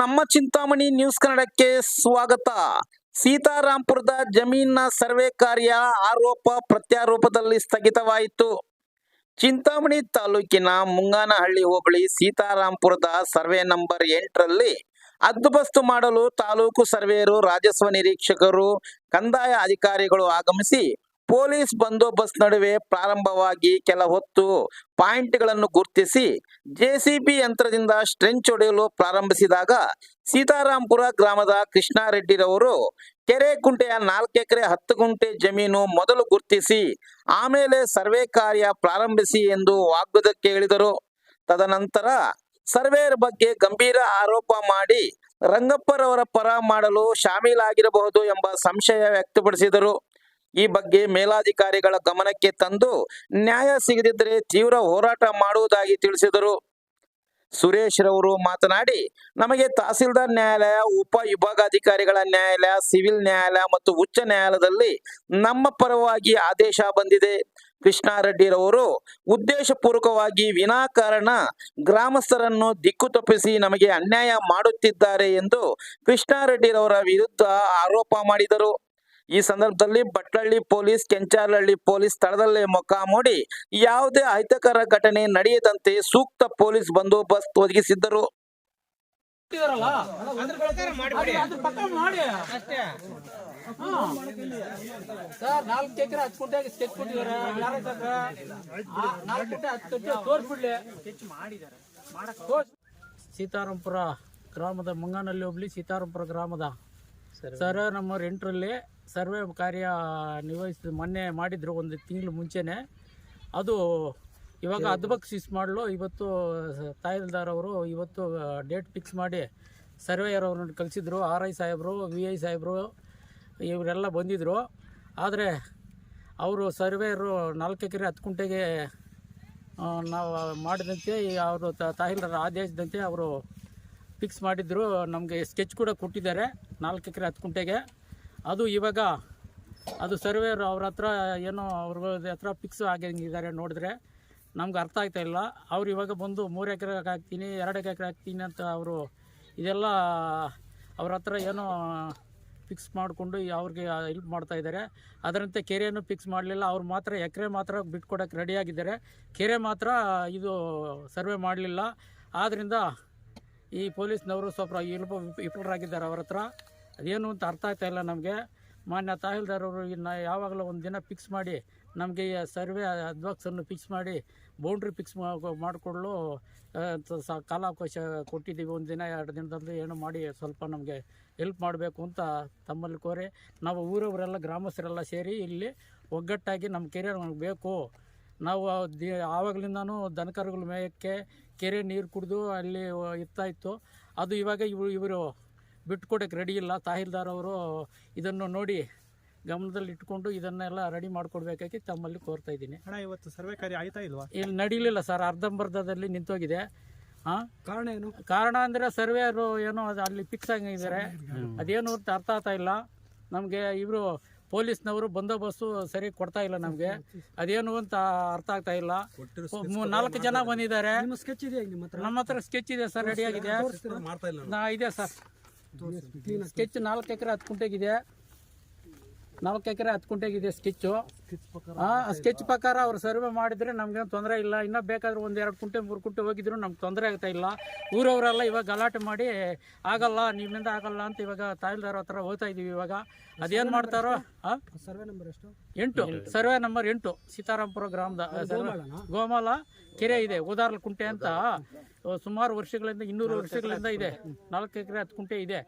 ನಮ್ಮ ಚಿಂತಾಮಣಿ ನ್ಯೂಸ್ ಕನ್ನಡಕ್ಕೆ ಸ್ವಾಗತ. ಸೀತಾರಾಂಪುರದ ಜಮೀನಿನ ಸರ್ವೆ ಕಾರ್ಯ ಆರೋಪ ಪ್ರತ್ಯಾರೋಪದಲ್ಲಿ ಸ್ಥಗಿತವಾಯಿತು. ಚಿಂತಾಮಣಿ ತಾಲೂಕಿನ ಮುಂಗಾನಹಳ್ಳಿ ಹೋಬಳಿ ಸೀತಾರಾಂಪುರದ ಸರ್ವೆ ನಂಬರ್ ಎಂಟರಲ್ಲಿ ಹದ್ದುಬಸ್ತು ಮಾಡಲು ತಾಲೂಕು ಸರ್ವೆಯರು ರಾಜಸ್ವ ನಿರೀಕ್ಷಕರು, ಕಂದಾಯ ಅಧಿಕಾರಿಗಳು ಆಗಮಿಸಿ ಪೊಲೀಸ್ ಬಂದೋಬಸ್ತ್ ನಡುವೆ ಪ್ರಾರಂಭವಾಗಿ ಕೆಲ ಹೊತ್ತು ಪಾಯಿಂಟ್ಗಳನ್ನು ಗುರುತಿಸಿ ಜೆಸಿಬಿ ಯಂತ್ರದಿಂದ ಸ್ಟ್ರೆಂಚ್ ಹೊಡೆಯಲು ಪ್ರಾರಂಭಿಸಿದಾಗ ಸೀತಾರಾಂಪುರ ಗ್ರಾಮದ ಕೃಷ್ಣಾರೆಡ್ಡಿರವರು ಕೆರೆ ಕುಂಟೆಯ ನಾಲ್ಕು ಎಕರೆ ಹತ್ತು ಗುಂಟೆ ಜಮೀನು ಮೊದಲು ಗುರುತಿಸಿ ಆಮೇಲೆ ಸರ್ವೆ ಕಾರ್ಯ ಪ್ರಾರಂಭಿಸಿ ಎಂದು ವಾಗ್ವಾದಕ್ಕೆ ಹೇಳಿದರು. ತದನಂತರ ಸರ್ವೇರ್ ಬಗ್ಗೆ ಗಂಭೀರ ಆರೋಪ ಮಾಡಿ ರಂಗಪ್ಪರವರ ಪರ ಮಾಡಲು ಶಾಮೀಲಾಗಿರಬಹುದು ಎಂಬ ಸಂಶಯ ವ್ಯಕ್ತಪಡಿಸಿದರು. ಈ ಬಗ್ಗೆ ಮೇಲಾಧಿಕಾರಿಗಳ ಗಮನಕ್ಕೆ ತಂದು ನ್ಯಾಯ ಸಿಗದಿದ್ದರೆ ತೀವ್ರ ಹೋರಾಟ ಮಾಡುವುದಾಗಿ ತಿಳಿಸಿದರು. ಸುರೇಶ್ ರವರು ಮಾತನಾಡಿ, ನಮಗೆ ತಹಸೀಲ್ದಾರ್ ನ್ಯಾಯಾಲಯ, ಉಪ ವಿಭಾಗಾಧಿಕಾರಿಗಳ ನ್ಯಾಯಾಲಯ, ಸಿವಿಲ್ ನ್ಯಾಯಾಲಯ ಮತ್ತು ಉಚ್ಚ ನ್ಯಾಯಾಲಯದಲ್ಲಿ ನಮ್ಮ ಪರವಾಗಿ ಆದೇಶ ಬಂದಿದೆ. ಕೃಷ್ಣಾರೆಡ್ಡಿರವರು ಉದ್ದೇಶಪೂರ್ವಕವಾಗಿ ವಿನಾಕಾರಣ ಗ್ರಾಮಸ್ಥರನ್ನು ದಿಕ್ಕು ತಪ್ಪಿಸಿ ನಮಗೆ ಅನ್ಯಾಯ ಮಾಡುತ್ತಿದ್ದಾರೆ ಎಂದು ಕೃಷ್ಣಾರೆಡ್ಡಿರವರ ವಿರುದ್ಧ ಆರೋಪ ಮಾಡಿದರು. ಈ ಸಂದರ್ಭದಲ್ಲಿ ಬಟ್ಲಳ್ಳಿ ಪೊಲೀಸ್ ಕೆಂಚಾರಹಳ್ಳಿ ಪೊಲೀಸ್ ಸ್ಥಳದಲ್ಲೇ ಮೊಕ್ಕಾಮೂಡಿ ಯಾವುದೇ ಅಹಿತಕರ ಘಟನೆ ನಡೆಯದಂತೆ ಸೂಕ್ತ ಪೊಲೀಸ್ ಬಂದೋಬಸ್ತ್ ಒದಗಿಸಿದ್ದರು. ಸರ್ ನಾಲ್ಕು ಎಕರೆ ಹತ್ತು ಗುಂಟೆಗೆ ಸ್ಕೆಚ್ ಕೊಟ್ಟಿದ್ದಾರೆ ಯಾರ ನಾಲ್ಕು ಗುಂಟೆ ಹತ್ತು ಗಂಟೆ ತೋರಿಸ್ಬಿಡ್ಲಿ. ಸ್ಕೆಚ್ ಮಾಡಿದ್ದಾರೆ ಸೀತಾರಾಂಪುರ ಗ್ರಾಮದ ಮುಂಗಾನಲ್ಲಿ ಹೋಗ್ಲಿ ಸೀತಾರಾಂಪುರ ಗ್ರಾಮದ. ಸರ್. ನಮ್ಮ ಎಂಟರಲ್ಲಿ ಸರ್ವೆ ಕಾರ್ಯ ನಿರ್ವಹಿಸಿದ ಮೊನ್ನೆ ಮಾಡಿದ್ರು ಒಂದು ತಿಂಗಳು ಮುಂಚೆನೇ. ಅದು ಇವಾಗ ಅದ್ಬಕ್ಸಿಸ್ ಮಾಡಲು. ಇವತ್ತು ತಹಸೀಲ್ದಾರ್ ಅವರು ಇವತ್ತು ಡೇಟ್ ಫಿಕ್ಸ್ ಮಾಡಿ ಸರ್ವೇಯರ್ ಅವ್ರನ್ನ ಕಳಿಸಿದ್ರು. ಆರ್ ಐ ಸಾಹೇಬರು ವಿ ಐ ಸಾಹೇಬರು ಇವರೆಲ್ಲ ಬಂದಿದ್ದರು ಆದರೆ ಅವರು ಸರ್ವೇಯರು ನಾಲ್ಕು ಎಕರೆ ಹತ್ತು ಗುಂಟೆಗೆ ನಾವು ಮಾಡಿದಂತೆ ಅವರು ತಹಸೀಲ್ದಾರ್ ಆದೇಶದಂತೆ ಅವರು ಫಿಕ್ಸ್ ಮಾಡಿದ್ರು. ನಮಗೆ ಸ್ಕೆಚ್ ಕೂಡ ಕೊಟ್ಟಿದ್ದಾರೆ ನಾಲ್ಕು ಎಕರೆ ಹತ್ತು ಕುಂಟೆಗೆ. ಅದು ಇವಾಗ ಅದು ಸರ್ವೇಯರ್ ಅವ್ರ ಹತ್ರ ಏನೋ ಅವ್ರ ಹತ್ರ ಫಿಕ್ಸ್ ಆಗಿದ್ದಾರೆ ನೋಡಿದ್ರೆ. ನಮ್ಗೆ ಅರ್ಥ ಆಗ್ತಾ ಇಲ್ಲ. ಅವ್ರು ಇವಾಗ ಬಂದು ಮೂರು ಎಕರೆ ಹಾಕ್ತೀನಿ, ಎರಡು ಎಕರೆ ಹಾಕ್ತೀನಿ ಅಂತ ಅವರು ಇದೆಲ್ಲ ಅವ್ರ ಹತ್ರ ಏನೋ ಫಿಕ್ಸ್ ಮಾಡಿಕೊಂಡು ಅವ್ರಿಗೆ ಹೆಲ್ಪ್ ಮಾಡ್ತಾ ಇದ್ದಾರೆ. ಅದರಂತೆ ಕೆರೆಯನ್ನು ಫಿಕ್ಸ್ ಮಾಡಲಿಲ್ಲ. ಅವ್ರು ಮಾತ್ರ ಎಕರೆ ಮಾತ್ರ ಬಿಟ್ಕೊಡೋಕ್ಕೆ ರೆಡಿಯಾಗಿದ್ದಾರೆ ಕೆರೆ ಮಾತ್ರ ಇದು ಸರ್ವೆ ಮಾಡಲಿಲ್ಲ. ಆದ್ದರಿಂದ ಈ ಪೊಲೀಸ್ನವರು ಸ್ವಲ್ಪ ಇಲ್ಪ ವಿಫಲರಾಗಿದ್ದಾರೆ ಅವ್ರ ಹತ್ರ. ಅದೇನು ಅಂತ ಅರ್ಥ ಆಗ್ತಾ ಇಲ್ಲ ನಮಗೆ. ಮಾನ್ಯ ತಹಸೀಲ್ದಾರವರು ಇನ್ನು ಯಾವಾಗಲೂ ಒಂದು ದಿನ ಫಿಕ್ಸ್ ಮಾಡಿ, ನಮಗೆ ಸರ್ವೆ ಅಡ್ವಾಕ್ಸನ್ನು ಫಿಕ್ಸ್ ಮಾಡಿ ಬೌಂಡ್ರಿ ಫಿಕ್ಸ್ ಮಾಡಿಕೊಳ್ಳಲು ಕಾಲಾವಕಾಶ ಕೊಟ್ಟಿದ್ದೀವಿ. ಒಂದು ದಿನ, ಎರಡು ದಿನದಲ್ಲಿ ಏನು ಮಾಡಿ ಸ್ವಲ್ಪ ನಮಗೆ ಹೆಲ್ಪ್ ಮಾಡಬೇಕು ಅಂತ ತಮ್ಮಲ್ಲಿ ಕೋರಿ, ನಾವು ಊರವರೆಲ್ಲ, ಗ್ರಾಮಸ್ಥರೆಲ್ಲ ಸೇರಿ ಇಲ್ಲಿ ಒಗ್ಗಟ್ಟಾಗಿ ನಮ್ಮ ಕೆರೆ ನಮಗೆ ಬೇಕು. ನಾವು ದಿ, ಆವಾಗಲಿಂದನೂ ದನಕರುಗಳ ಮೇಯಕ್ಕೆ ಕೆರೆ ನೀರು ಕುಡಿದು ಅಲ್ಲಿ ಇರ್ತಾಯಿತ್ತು ಅದು ಇವಾಗ ಇವರು ಬಿಟ್ಕೊಡಕ್ಕೆ ರೆಡಿ ಇಲ್ಲ. ತಹಸೀಲ್ದಾರ್ ಅವರು ಇದನ್ನು ನೋಡಿ ಗಮನದಲ್ಲಿ ಇಟ್ಕೊಂಡು ಇದನ್ನೆಲ್ಲ ರೆಡಿ ಮಾಡಿಕೊಡ್ಬೇಕಾಗಿ ತಮ್ಮಲ್ಲಿ ಕೋರ್ತಾ ಇದ್ದೀನಿ. ಇವತ್ತು ಸರ್ವೆ ಕಾರ್ಯ ಆಯ್ತಾ ಇಲ್ವಾ? ಇಲ್ಲಿ ನಡೀಲಿಲ್ಲ ಸರ್. ಅರ್ಧಂಬರ್ಧದಲ್ಲಿ ನಿಂತೋಗಿದೆ. ಹಾಂ? ಕಾರಣ ಏನು? ಕಾರಣ ಅಂದರೆ ಸರ್ವೇಯರು ಏನೋ ಅದು ಅಲ್ಲಿ ಫಿಕ್ಸ್ ಆಗಿದ್ದಾರೆ. ಅದೇನು ಅಂತ ಅರ್ಥ ಆಗ್ತಾ ಇಲ್ಲ. ನಮಗೆ ಇವರು ಪೊಲೀಸ್ನವರು ಬಂದೋಬಸ್ತು ಸರಿ ಕೊಡ್ತಾ ಇಲ್ಲ ನಮಗೆ. ಅದೇನು ಅಂತ ಅರ್ಥ ಆಗ್ತಾ ಇಲ್ಲ. ನಾಲ್ಕು ಜನ ಬಂದಿದ್ದಾರೆ. ನಿಮ್ಮ ಸ್ಕೆಚ್ ಇದೆಯಾ ನಿಮ್ಮ ಹತ್ರ? ಸ್ಕೆಚ್ ಇದೆ ಸರ್ ರೆಡಿ ಆಗಿದೆ. ನಾ ಇದೆ ಸರ್. ಸ್ಕೆಚ್ ನಾಲ್ಕು ಎಕರೆ ಹತ್ತು ಕುಂಟೆಗಿದೆ. ನಾಲ್ಕು ಎಕರೆ ಹತ್ತು ಕುಂಟೆಗಿದೆ ಸ್ಕೆಚ್ಚು. ಆ ಸ್ಕೆಚ್ ಪ್ರಕಾರ ಅವ್ರು ಸರ್ವೆ ಮಾಡಿದ್ರೆ ನಮ್ಗೇನು ತೊಂದರೆ ಇಲ್ಲ. ಇನ್ನೂ ಬೇಕಾದ್ರೆ ಒಂದು ಎರಡು ಕುಂಟೆ ಮೂರು ಕುಂಟೆ ಹೋಗಿದ್ರು ನಮ್ಗೆ ತೊಂದರೆ ಆಗ್ತಾ ಇಲ್ಲ. ಊರವರೆಲ್ಲ ಇವಾಗ ಗಲಾಟೆ ಮಾಡಿ ಆಗಲ್ಲ ನಿಮ್ಮಿಂದ ಆಗಲ್ಲ ಅಂತ ಇವಾಗ ತಾಯಿಲ್ದಾರ ಹತ್ರ ಹೋಗ್ತಾ ಇದೀವಿ ಇವಾಗ. ಅದೇನು ಮಾಡ್ತಾರೋ ಸರ್ವೆ ನಂಬರ್ ಎಷ್ಟು? ಎಂಟು. ಸರ್ವೆ ನಂಬರ್ ಎಂಟು. ಸೀತಾರಾಮಪುರ ಗ್ರಾಮದ ಗೋಮಾಲ ಕೆರೆ ಇದೆ ಉದಾರ್ಲ ಕುಂಟೆ ಅಂತ. ಸುಮಾರು ವರ್ಷಗಳಿಂದ ಇನ್ನೂರು ವರ್ಷಗಳಿಂದ ಇದೆ. ನಾಲ್ಕು ಎಕರೆ ಹತ್ತು ಕುಂಟೆ ಇದೆ.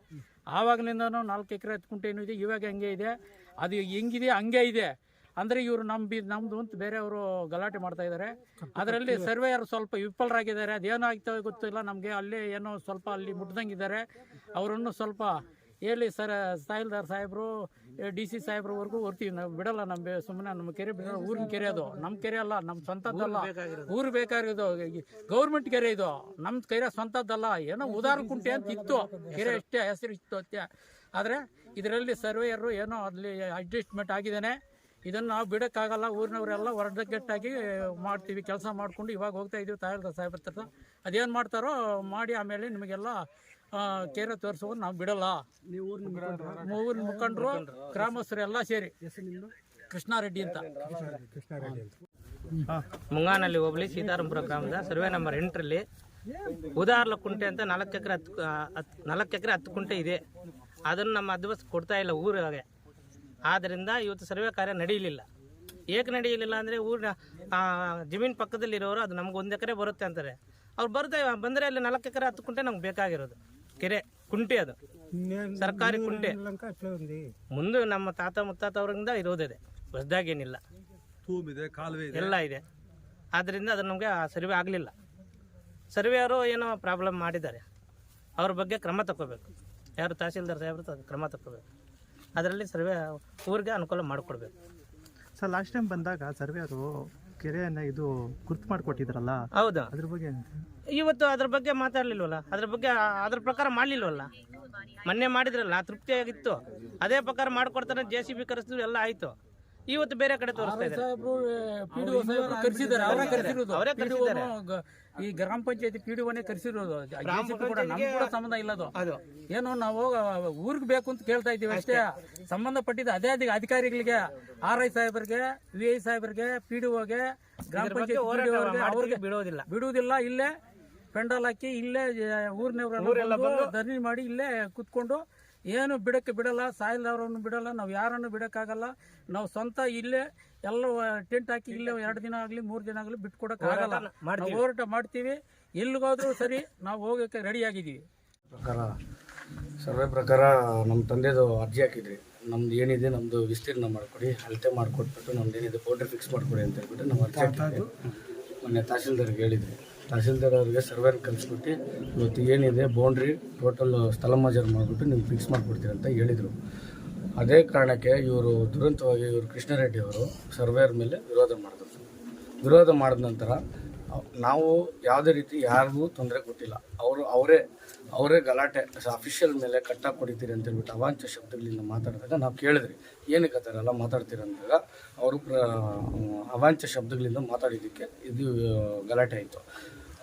ಆವಾಗಲಿಂದನೂ ನಾಲ್ಕು ಎಕರೆ ಹತ್ತು ಇದೆ ಇವಾಗ ಹಂಗೆ ಇದೆ. ಅದು ಹೆಂಗಿದೆ ಹಂಗೆ ಇದೆ. ಅಂದರೆ ಇವರು ನಮ್ಮ ಬಿ ನಮ್ಮದು ಅಂತ ಬೇರೆಯವರು ಗಲಾಟೆ ಮಾಡ್ತಾ ಇದ್ದಾರೆ ಅದರಲ್ಲಿ ಸರ್ವೇಯರ್ ಸ್ವಲ್ಪ ವಿಫಲರಾಗಿದ್ದಾರೆ. ಅದೇನೋ ಆಗ್ತವೆ ಗೊತ್ತಿಲ್ಲ. ನಮಗೆ ಅಲ್ಲಿ ಏನೋ ಸ್ವಲ್ಪ ಅಲ್ಲಿ ಮುಟ್ದಂಗಿದ್ದಾರೆ ಅವರನ್ನು ಸ್ವಲ್ಪ ಹೇಳಿ ಸರ್ ತಹಸೀಲ್ದಾರ್ ಸಾಹೇಬರು ಡಿ ಸಿ ಸಾಹೇಬ್ರವರೆಗೂ ಹೊರ್ತೀವಿ ನಾವು ಬಿಡಲ್ಲ ನಮ್ಮ ಸುಮ್ಮನೆ ನಮ್ಮ ಕೆರೆ ಬಿಡಲ್ಲ ಊರಿನ ಕೆರೆ ಅದು. ನಮ್ಮ ಕೆರೆ ಅಲ್ಲ ನಮ್ಮ ಸ್ವಂತದ್ದಲ್ಲ. ಊರು ಬೇಕಾಗಿರೋದು. ಗೌರ್ಮೆಂಟ್ ಕೆರೆ ಇದು. ನಮ್ಮ ಕೆರೆ ಸ್ವಂತದ್ದಲ್ಲ. ಏನೋ ಉದಾರ ಕುಂಟೆ ಅಂತ ಇತ್ತು. ಕೆರೆ ಅಷ್ಟೇ ಹೆಸರು ಇತ್ತು ಅತ್ಯ ಆದರೆ ಇದರಲ್ಲಿ ಸರ್ವೇಯರು ಏನೋ ಅಲ್ಲಿ ಅಡ್ಜಸ್ಟ್ಮೆಂಟ್ ಆಗಿದ್ದಾನೆ. ಇದನ್ನು ನಾವು ಬಿಡೋಕ್ಕಾಗಲ್ಲ. ಊರಿನವರೆಲ್ಲ ಹೊರಡಗಟ್ಟಾಗಿ ಮಾಡ್ತೀವಿ. ಕೆಲಸ ಮಾಡಿಕೊಂಡು ಇವಾಗ ಹೋಗ್ತಾ ಇದ್ದೀವಿ ತಹಸೀಲ್ದಾರ್ ಸಾಹೇಬ್ರ ಹತ್ರ. ಅದೇನು ಮಾಡ್ತಾರೋ ಮಾಡಿ ಆಮೇಲೆ ನಿಮಗೆಲ್ಲ ಆ, ತೋರಿಸೋದು ತೋರಿಸುವ ನಾವು ಬಿಡಲ್ಲ. ನೀವು ಊರಿನ ಮುಖಂಡರು? ಗ್ರಾಮಸ್ಥರು ಎಲ್ಲ ಸೇರಿ. ಕೃಷ್ಣಾರೆಡ್ಡಿ ಅಂತ. ಮುಂಗಾನಲ್ಲಿ ಹೋಗ್ಲಿ ಸೀತಾರಾಮಪುರ ಗ್ರಾಮದ ಸರ್ವೆ ನಂಬರ್ ಎಂಟರಲ್ಲಿ ಉದಾಹರಣ ಕುಂಟೆ ಅಂತ ನಾಲ್ಕು ಎಕರೆ ಹತ್ತು ಹತ್ತು ನಾಲ್ಕು ಎಕರೆ ಹತ್ತು ಕುಂಟೆ ಇದೆ. ಅದನ್ನು ನಮ್ಮ ಅದ್ವಸ್ ಕೊಡ್ತಾ ಇಲ್ಲ ಊರಿಗೆ ಆದ್ದರಿಂದ ಇವತ್ತು ಸರ್ವೆ ಕಾರ್ಯ ನಡೆಯಲಿಲ್ಲ. ಏಕೆ ನಡೆಯಲಿಲ್ಲ ಅಂದರೆ ಊರಿನ ಜಮೀನು ಪಕ್ಕದಲ್ಲಿರೋರು ಅದು ನಮ್ಗೆ ಒಂದು ಎಕರೆ ಬರುತ್ತೆ ಅಂತಾರೆ. ಅವ್ರು ಬರ್ತಾ ಬಂದರೆ ಅಲ್ಲಿ ನಾಲ್ಕು ಎಕರೆ ಹತ್ತು ಕುಂಟೆ ನಮ್ಗೆ ಬೇಕಾಗಿರೋದು. ಕೆರೆ ಕುಂಟೆ ಅದು. ಸರ್ಕಾರಿ ಕುಂಟೆ. ಮುಂದೆ ನಮ್ಮ ತಾತ ಮುತ್ತಾತ ಅವರಿಂದ ಇರೋದಿದೆ. ಹೊಸದಾಗೇನಿಲ್ಲ ಏನಿಲ್ಲ. ಇದೆ ಕಾಲುವೆ ಇದೆ. ಎಲ್ಲ ಇದೆ. ಆದ್ದರಿಂದ ಅದು ನಮಗೆ ಸರ್ವೆ ಆಗಲಿಲ್ಲ. ಸರ್ವೆಯವರು ಏನೋ ಪ್ರಾಬ್ಲಮ್ ಮಾಡಿದ್ದಾರೆ. ಅವ್ರ ಬಗ್ಗೆ ಕ್ರಮ ತಗೋಬೇಕು ಯಾರು ತಹಸೀಲ್ದಾರ್ ಸಾಹೇಬ್ರು ಕ್ರಮ ತಗೋಬೇಕು ಅದರಲ್ಲಿ ಸರ್ವೆ ಊರಿಗೆ ಅನುಕೂಲ ಮಾಡಿಕೊಡ್ಬೇಕು. ಸರ್ ಲಾಸ್ಟ್ ಟೈಮ್ ಬಂದಾಗ ಸರ್ವೇರು ಕೆರೆಯನ್ನ ಇದು ಗುರ್ತು ಮಾಡಿಕೊಟ್ಟಿದ್ರಲ್ಲ? ಹೌದಾ. ಅದ್ರ ಬಗ್ಗೆ ಇವತ್ತು ಅದ್ರ ಬಗ್ಗೆ ಮಾತಾಡ್ಲಿಲ್ವಲ್ಲ? ಅದ್ರ ಬಗ್ಗೆ ಅದ್ರ ಪ್ರಕಾರ ಮಾಡ್ಲಿಲ್ವಲ್ಲ? ಮೊನ್ನೆ ಮಾಡಿದ್ರಲ್ಲ ತೃಪ್ತಿಯಾಗಿತ್ತು. ಅದೇ ಪ್ರಕಾರ ಮಾಡ್ಕೊಡ್ತಾರೆ ಜೆ ಸಿ ಬಿ ಕರೆಸಿದ್ರು ಎಲ್ಲ ಆಯಿತು. ಇವತ್ತು ಬೇರೆ ಕಡೆ ತೋರಿಸ್ತಾ ಇದ್ದಾರೆ. ಸಾಹೇಬ್ರು ಪಿ ಡಿ ಒ ಸಾಹೇಬ್ರು ಕರೆಸಿದ್ದಾರೆ. ಅವರೇ ಕರೆಸಿರೋದು. ಅವರೇ PDO ಈ ಗ್ರಾಮ ಪಂಚಾಯತಿ ಪಿ ಡಿ ಒನೇ ಕರೆಸಿರೋದು. ಕೂಡ ನಮ್ಗೆ ಕೂಡ ಸಂಬಂಧ ಇಲ್ಲ ಅದು. ಅದು. ಏನೋ ನಾವು ಊರಿಗೆ ಬೇಕು ಅಂತ ಕೇಳ್ತಾ ಇದ್ದೀವಿ ಅಷ್ಟೇ. ಸಂಬಂಧಪಟ್ಟಿದ್ದ ಅದೇ ಅದೇ ಅಧಿಕಾರಿಗಳಿಗೆ ಆರ್ ಐ ಸಾಹೇಬರಿಗೆ ವಿ ಐ ಸಾಹೇಬರಿಗೆ ಪಿ ಡಿ ಒಗೆ ಗ್ರಾಮ ಪಂಚಾಯತಿ ಅವ್ರಿಗೆ ಬಿಡೋದಿಲ್ಲ. ಬಿಡುವುದಿಲ್ಲ. ಇಲ್ಲೇ ಪೆಂಡಲ್ ಹಾಕಿ ಇಲ್ಲೇ ಊರಿನವರೆಲ್ಲ ಬಂದು ಧರಣಿ ಮಾಡಿ ಇಲ್ಲೇ ಕುತ್ಕೊಂಡು ಏನು ಬಿಡಕ್ಕೆ ಬಿಡಲ್ಲ ಸಾಯಿಲ್ದವ್ರನ್ನು ಬಿಡಲ್ಲ ನಾವು ಯಾರನ್ನು ಬಿಡೋಕ್ಕಾಗಲ್ಲ. ನಾವು ಸ್ವಂತ ಇಲ್ಲೇ ಎಲ್ಲ ಟೆಂಟ್ ಹಾಕಿ ಇಲ್ಲೇ ಎರಡು ದಿನ ಆಗಲಿ ಮೂರು ದಿನ ಆಗಲಿ ಬಿಟ್ಕೊಡೋಕ್ಕಾಗಲ್ಲ ಆಗಲ್ಲ. ನಾವು ಹೋರಾಟ ಮಾಡ್ತೀವಿ. ಎಲ್ಲಿಗೋದ್ರೂ ಸರಿ ನಾವು ಹೋಗೋಕ್ಕೆ ರೆಡಿಯಾಗಿದ್ದೀವಿ ಪ್ರಕಾರ ಸರ್ವೆ ಪ್ರಕಾರ ನಮ್ಮ ತಂದೆದು ಅರ್ಜಿ ಹಾಕಿದ್ರಿ. ನಮ್ದು ಏನಿದೆ ನಮ್ಮದು ವಿಸ್ತೀರ್ಣ ಮಾಡಿಕೊಡಿ ಅಳತೆ ಮಾಡಿಕೊಟ್ಬಿಟ್ಟು ನಮ್ದು ಏನಿದೆ ಬೌಂಡ್ರಿ ಫಿಕ್ಸ್ ಮಾಡಿಕೊಡಿ ಅಂತ ಹೇಳ್ಬಿಟ್ಟು ನಮ್ಮ ಅರ್ಜಿ ಹಾಕಿದ್ವಿ. ಮೊನ್ನೆ ತಹಸೀಲ್ದಾರ್ಗೆ ಹೇಳಿದ್ವಿ. ತಹಸೀಲ್ದಾರ್ ಅವರಿಗೆ ಸರ್ವೇರ್ ಕಲಿಸ್ಬಿಟ್ಟು ಇವತ್ತು ಏನಿದೆ ಬೌಂಡ್ರಿ ಟೋಟಲ್ ಸ್ಥಳ ಮಜರ್ ಮಾಡಿಬಿಟ್ಟು ನೀವು ಫಿಕ್ಸ್ ಮಾಡಿಕೊಡ್ತೀರಿ ಅಂತ ಹೇಳಿದರು. ಅದೇ ಕಾರಣಕ್ಕೆ ಇವರು ದುರಂತವಾಗಿ ಇವರು ಕೃಷ್ಣಾರೆಡ್ಡಿ ಅವರು ಸರ್ವೇರ್ ಮೇಲೆ ವಿರೋಧ ಮಾಡಿದ್ರು. ವಿರೋಧ ಮಾಡಿದ ನಂತರ ನಾವು ಯಾವುದೇ ರೀತಿ ಯಾರಿಗೂ ತೊಂದರೆ ಕೊಟ್ಟಿಲ್ಲ. ಅವರು ಅವರೇ ಅವರೇ ಗಲಾಟೆ ಅಫಿಷಿಯಲ್ ಮೇಲೆ ಕಟ್ಟಾಕ್ ಹೊಡಿತೀರಿ ಅಂತ ಹೇಳ್ಬಿಟ್ಟು ಅವಾಂಚ ಶಬ್ದಗಳಿಂದ ಮಾತಾಡಿದಾಗ ನಾವು ಕೇಳಿದ್ರಿ, ಏನಕ್ಕೆ ಆ ಥರ ಎಲ್ಲ ಮಾತಾಡ್ತೀರ ಅಂದಾಗ ಅವರು ಪ್ರ, ಅವಾಂಚ ಶಬ್ದಗಳಿಂದ ಮಾತಾಡಿದ್ದಕ್ಕೆ ಇದು, ಗಲಾಟೆ ಆಯಿತು.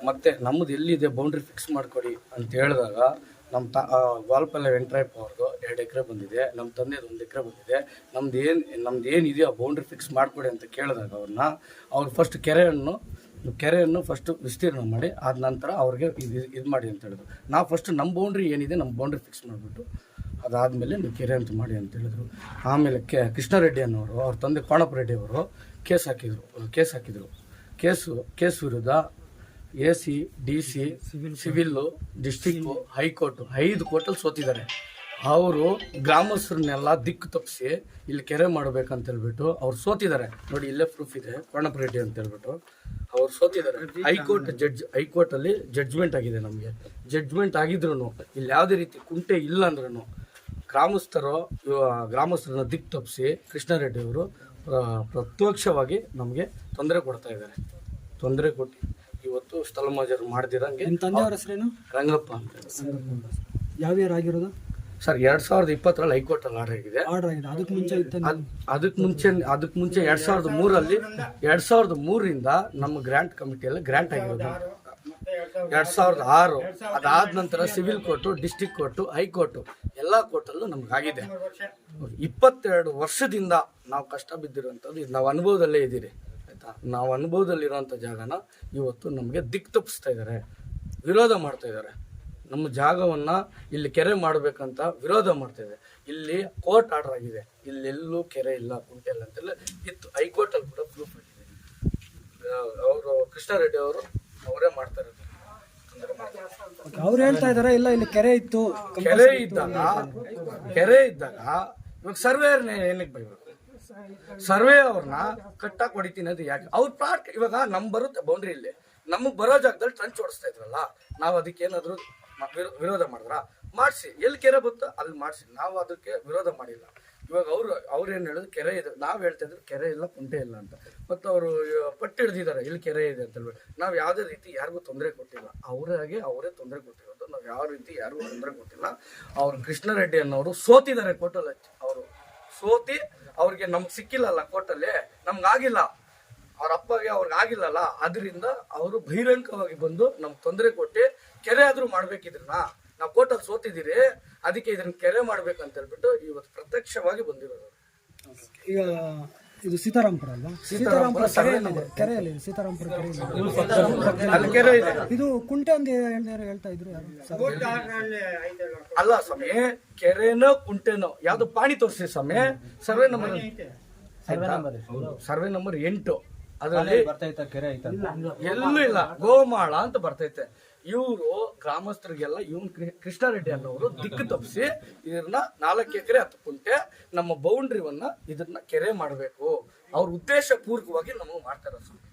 ಮತ್ತು ನಮ್ಮದು ಎಲ್ಲಿದೆ ಬೌಂಡ್ರಿ ಫಿಕ್ಸ್ ಮಾಡಿಕೊಡಿ ಅಂತ ಹೇಳಿದಾಗ ನಮ್ಮ ತ ಗೋಲ್ಪಲ್ಲೆ ವೆಂಕಟರಾಯಪ್ಪ ಅವ್ರದ್ದು ಎರಡು ಎಕರೆ ಬಂದಿದೆ ನಮ್ಮ ತಂದೆದು ಒಂದು ಎಕರೆ ಬಂದಿದೆ, ನಮ್ದು ಏನು, ನಮ್ದು ಏನಿದೆಯೋ ಆ ಬೌಂಡ್ರಿ ಫಿಕ್ಸ್ ಮಾಡಿಕೊಡಿ ಅಂತ ಕೇಳಿದಾಗ ಅವ್ರನ್ನ ಅವ್ರು ಫಸ್ಟ್ ಕೆರೆಯನ್ನು ಕೆರೆಯನ್ನು ಫಸ್ಟ್ ವಿಸ್ತೀರ್ಣ ಮಾಡಿ ಆದ ನಂತರ ಅವ್ರಿಗೆ ಇದು ಇದು ಮಾಡಿ ಅಂತ ಹೇಳಿದ್ರು. ನಾವು ಫಸ್ಟ್ ನಮ್ಮ ಬೌಂಡ್ರಿ ಏನಿದೆ ನಮ್ಮ ಬೌಂಡ್ರಿ ಫಿಕ್ಸ್ ಮಾಡಿಬಿಟ್ಟು ಅದಾದಮೇಲೆ ನೀವು ಕೆರೆ ಅಂತ ಮಾಡಿ ಅಂತ ಹೇಳಿದ್ರು. ಆಮೇಲೆ ಕೆ ಕೃಷ್ಣಾರೆಡ್ಡಿ ಅನ್ನೋರು ಅವ್ರ ತಂದೆ ಕೋಣಪ್ಪ ರೆಡ್ಡಿ ಅವರು ಕೇಸ್ ಹಾಕಿದ್ರು ಕೇಸ್ ಹಾಕಿದರು. ಕೇಸು ಕೇಸ್ ವಿರುದ್ಧ A C D C civil district high court ಐದು ಕೋರ್ಟಲ್ಲಿ ಸೋತಿದ್ದಾರೆ. ಅವರು ಗ್ರಾಮಸ್ಥರನ್ನೆಲ್ಲ ದಿಕ್ಕು ತಪ್ಪಿಸಿ ಇಲ್ಲಿ ಕೆರೆ ಮಾಡ್ಬೇಕಂತ ಹೇಳ್ಬಿಟ್ಟು ಅವ್ರು ಸೋತಿದ್ದಾರೆ. ನೋಡಿ ಇಲ್ಲೇ ಪ್ರೂಫ್ ಇದೆ ಕೋಣಪ್ಪ ರೆಡ್ಡಿ ಅಂತ ಹೇಳ್ಬಿಟ್ಟು ಅವ್ರು ಸೋತಿದ್ದಾರೆ. High court judge high court ಅಲ್ಲಿ ಜಡ್ಜ್ಮೆಂಟ್ ಆಗಿದೆ ನಮಗೆ. ಜಡ್ಜ್ಮೆಂಟ್ ಆಗಿದ್ರು ಇಲ್ಲಿ ಯಾವುದೇ ರೀತಿ ಕುಂಟೆ ಇಲ್ಲ ಅಂದ್ರೂ ಗ್ರಾಮಸ್ಥರು ಗ್ರಾಮಸ್ಥರನ್ನ ದಿಕ್ಕು ತಪ್ಪಿಸಿ ಕೃಷ್ಣಾರೆಡ್ಡಿ ಅವರು ಪ್ರತ್ಯಕ್ಷವಾಗಿ ನಮಗೆ ತೊಂದರೆ ಕೊಡ್ತಾ ಇದ್ದಾರೆ. ತೊಂದರೆ ಕೊಟ್ಟು ಇವತ್ತು ಸ್ಥಳ ಮಾಜರು ಮಾಡ್ದಿರಂಗೆ ತಂದೆಯವ್ರ ಹೆಸರೇನು? ರಂಗಪ್ಪ ಅಂತ. ಯಾವ ಆಗಿರೋದು? ಸರ್ ಎರಡ್ ಸಾವಿರದ ಇಪ್ಪತ್ತರಲ್ಲಿ ಆರ್ಡರ್ ಆಗಿದೆ. ಆರ್ಡರ್ ಆಗಿದೆ. ಅದಕ್ಕೆ ಮುಂಚೆ ಇತ್ತ ಅದಕ್ಕೆ ಮುಂಚೆ ಅದಕ್ಕೆ ಮುಂಚೆ ಎರಡ್ ಸಾವಿರದ ಮೂರಲ್ಲಿ ಎರಡ್ ಸಾವಿರದ ಮೂರರಿಂದ ನಮ್ಮ ಗ್ರಾಂಟ್ ಕಮಿಟಿಯಲ್ಲಿ ಗ್ರಾಂಟ್ ಆಗಿರೋದು. ಎರಡ್ ಸಾವಿರದ ಆರು ಅದಾದ ನಂತರ civil court district court high court ಎಲ್ಲ ಕೋರ್ಟಲ್ಲೂ ನಮ್ಗೆ ಆಗಿದೆ ಇಪ್ಪತ್ತೆರಡು ವರ್ಷದಿಂದ ನಾವು ಕಷ್ಟ ಬಿದ್ದಿರುವಂಥದ್ದು ಇದು ನಾವು ಅನುಭವದಲ್ಲೇ ಇದ್ದೀರಿ ಆಯ್ತಾ? ನಾವು ಅನುಭವದಲ್ಲಿರುವಂಥ ಜಾಗನ ಇವತ್ತು ನಮಗೆ ದಿಕ್ ತಪ್ಪಿಸ್ತಾ ಇದ್ದಾರೆ ವಿರೋಧ ಮಾಡ್ತಾ ಇದ್ದಾರೆ. ನಮ್ಮ ಜಾಗವನ್ನ ಇಲ್ಲಿ ಕೆರೆ ಮಾಡಬೇಕಂತ ವಿರೋಧ ಮಾಡ್ತಿದೆ. ಇಲ್ಲಿ ಕೋರ್ಟ್ ಆರ್ಡರ್ ಆಗಿದೆ. ಇಲ್ಲೆಲ್ಲೂ ಕೆರೆ ಇಲ್ಲ ಕುಂಟೆ ಇಲ್ಲ ಅಂತೆಲ್ಲ ಇತ್ತು. ಹೈಕೋರ್ಟ್ ಅಲ್ಲಿ ಕೂಡ ಪ್ರೂಫ್ ಆಗಿದೆ. ಅವರು ಕೃಷ್ಣಾರೆಡ್ಡಿ ಅವರು ಅವರೇ ಮಾಡ್ತಾ ಇರೋದು ತೊಂದ್ರೆ ಮಾಡ್ತಾ ಇರೋದು. ಅವ್ರು ಹೇಳ್ತಾ ಇದಾರೆ ಇಲ್ಲ ಇಲ್ಲಿ ಕೆರೆ ಇತ್ತು. ಕೆರೆ ಇದ್ದಾಗ ಕೆರೆ ಇದ್ದಾಗ ಇವಾಗ ಸರ್ವೇಯರ್ನ ಏನಕ್ಕೆ ಬೈಬೇಕು? ಸರ್ವೆ ಅವ್ರನ್ನ ಕಟ್ಟಾಕ್ ಹೊಡಿತೀನಿ ಅದು ಯಾಕೆ? ಅವ್ರ ಪ್ಲಾಟ್ ಇವಾಗ ನಮ್ ಬರುತ್ತೆ ಬೌಂಡ್ರಿ ಇಲ್ಲಿ. ನಮಗ್ ಬರೋ ಜಾಗದಲ್ಲಿ ಟ್ರಂಚ್ ಓಡಿಸ್ತಾ ಇದ್ರಲ್ಲ ನಾವು ಅದಕ್ಕೆ ವಿರೋ- ವಿರೋಧ ಮಾಡಿದ್ರ ಮಾಡಿಸಿ. ಎಲ್ಲಿ ಕೆರೆ ಬತ್ತು ಅಲ್ಲಿ ಮಾಡಿಸಿ. ನಾವು ಅದಕ್ಕೆ ವಿರೋಧ ಮಾಡಿಲ್ಲ. ಇವಾಗ ಅವರು ಅವ್ರು ಏನು ಹೇಳಿದ್ರು, ಕೆರೆ ಇದೆ. ನಾವು ಹೇಳ್ತಾ ಇದ್ರು, ಕೆರೆ ಇಲ್ಲ, ಕುಂಟೆ ಇಲ್ಲ ಅಂತ. ಮತ್ತು ಅವರು ಪಟ್ಟು ಹಿಡ್ದಿದ್ದಾರೆ ಇಲ್ಲಿ ಕೆರೆ ಇದೆ ಅಂತ ಹೇಳ್ಬಿಟ್ಟು. ನಾವು ಯಾವುದೇ ರೀತಿ ಯಾರಿಗೂ ತೊಂದರೆ ಕೊಟ್ಟಿಲ್ಲ. ಅವರಾಗೆ ಅವರೇ ತೊಂದರೆ ಕೊಟ್ಟಿರೋದು ನಾವು ಯಾವ ರೀತಿ ಯಾರಿಗೂ ತೊಂದರೆ ಕೊಟ್ಟಿಲ್ಲ. ಅವ್ರು ಕೃಷ್ಣಾರೆಡ್ಡಿ ಅನ್ನೋರು ಸೋತಿದ್ದಾರೆ ಕೋರ್ಟಲ್ಲಿ. ಅವರು ಸೋತಿ ಅವ್ರಿಗೆ ನಮ್ಗೆ ಸಿಕ್ಕಿಲ್ಲಲ್ಲ ನಮ್ಗೆ ಆಗಿಲ್ಲ. ಅವ್ರ ಅಪ್ಪಗೆ ಅವ್ರಿಗೆ ಆಗಿಲ್ಲಲ್ಲ ಅದರಿಂದ ಅವರು ಬಹಿರಂಗವಾಗಿ ಬಂದು ನಮ್ಗೆ ತೊಂದರೆ ಕೊಟ್ಟು ಕೆರೆ ಆದ್ರೂ ಮಾಡ್ಬೇಕಿದ್ರನ್ನ ನಾವು ಕೋರ್ಟಲ್ಲಿ ಸೋತಿದ್ದೀರಿ ಅದಕ್ಕೆ ಇದನ್ನ ಕೆರೆ ಮಾಡ್ಬೇಕಂತ ಹೇಳ್ಬಿಟ್ಟು ಇವತ್ತು ಪ್ರತ್ಯಕ್ಷವಾಗಿ ಬಂದಿರೋದು. ಈಗ ಇದು ಸೀತಾರಾಂಪುರ ಅಲ್ವಾ? ಸೀತಾರಾಂಪುರ ಕೆರೆ ಕೆರೆಯಲ್ಲಿ ಸೀತಾರಾಂಪುರ ಕೆರೆ ಇದೆ. ಇದು ಕುಂಟೆ ಅಂತ ಹೇಳ್ತಾರೆ ಹೇಳ್ತಾ ಇದ್ರು ಯಾರು? ಅಲ್ಲ ಸ್ವಾಮಿ ಕೆರೆನೋ ಕುಂಟೆನೋ ಯಾವ್ದು ಪಾಣಿ ತೋರಿಸಿ ಸ್ವಾಮಿ ಸರ್ವೆ ನಂಬರ್ ಸರ್ವೆ ನಂಬರ್ ಎಂಟು ಅದರಲ್ಲಿ ಎಲ್ಲೂ ಇಲ್ಲ. ಗೋಮಾಳ ಅಂತ ಬರ್ತೈತೆ. ಇವರು ಗ್ರಾಮಸ್ಥರಿಗೆಲ್ಲ ಇವನ್ ಕೃಷ್ಣಾರೆಡ್ಡಿ ಅನ್ನೋರು ದಿಕ್ಕು ತಪ್ಪಿಸಿ ಇದನ್ನ ನಾಲ್ಕು ಎಕರೆ ಹತ್ತು ಕುಂಟೆ ನಮ್ಮ ಬೌಂಡ್ರಿವನ್ನ ಇದನ್ನ ಕೆರೆ ಮಾಡಬೇಕು. ಅವ್ರ ಉದ್ದೇಶ ಪೂರ್ವಕವಾಗಿ ನಮಗೆ ಮಾಡ್ತಾರೆ ಸ್ವಾಮಿ.